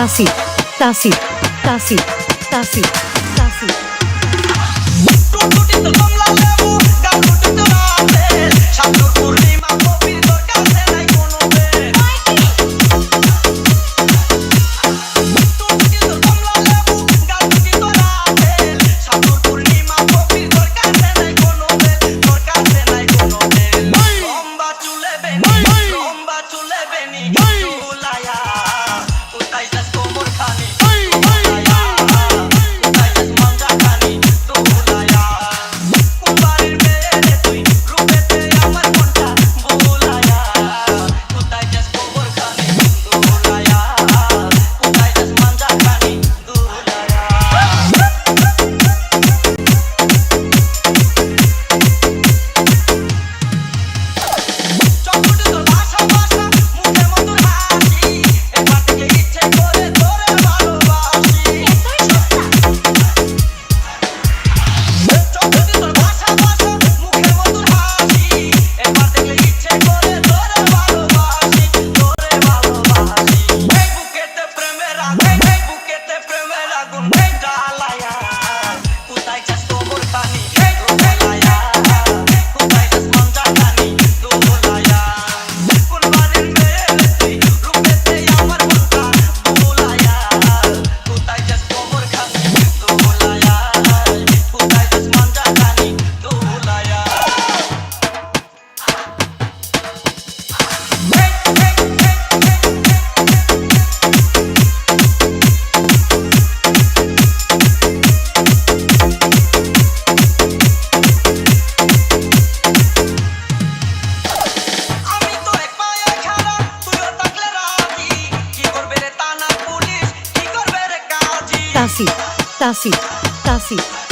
তাসির তাসির তাসির তাসির তাসির। 아니 Tácito, tácito.